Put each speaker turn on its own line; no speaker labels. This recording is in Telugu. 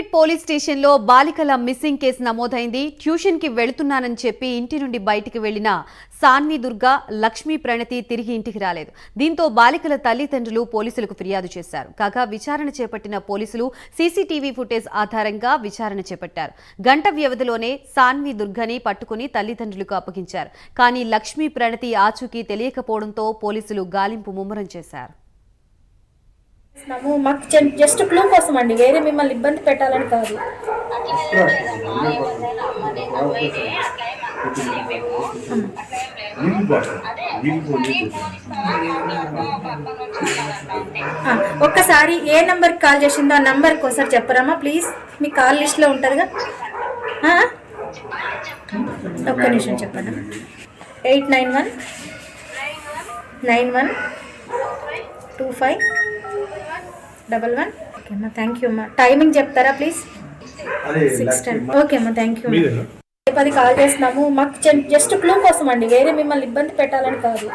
సిద్దిపేట్ పోలీస్ స్టేషన్లో బాలికల మిస్సింగ్ కేసు నమోదైంది. ట్యూషన్కి వెళుతున్నానని చెప్పి ఇంటి నుండి బయటికి వెళ్ళిన సాన్వి దుర్గా లక్ష్మీ ప్రణతి తిరిగి ఇంటికి రాలేదు. దీంతో బాలికల తల్లిదండ్రులు పోలీసులకు ఫిర్యాదు చేశారు. కాగా విచారణ చేపట్టిన పోలీసులు సీసీటీవీ ఫుటేజ్ ఆధారంగా విచారణ చేపట్టారు. గంట వ్యవధిలోనే సాన్వి దుర్గని పట్టుకుని తల్లిదండ్రులకు అప్పగించారు. కానీ లక్ష్మీ ప్రణతి ఆచూకీ తెలియకపోవడంతో పోలీసులు గాలింపు ముమ్మరం చేశారు.
చేస్తున్నాము మాకు జస్ట్ క్లూ కోసం అండి. వేరే మిమ్మల్ని ఇబ్బంది పెట్టాలని కాదు. ఒక్కసారి ఏ నంబర్ కాల్ చేసిందో ఆ నంబర్కి ఒకసారి చెప్పరామా ప్లీజ్ మీ కాల్ లిస్ట్లో ఉంటుందిగా? ఒక్క నిమిషం చెప్పండి. Eight nine one nine one two five double one okay అమ్మా థ్యాంక్ యూ అమ్మా టైమింగ్ చెప్తారా ప్లీజ్ సిక్స్ టెన్ ఓకే అమ్మా థ్యాంక్ యూ పది కాల్ చేస్తున్నాము. మాకు జస్ట్ క్లూ కోసం అండి వేరే మిమ్మల్ని ఇబ్బంది పెట్టాలని కాదు.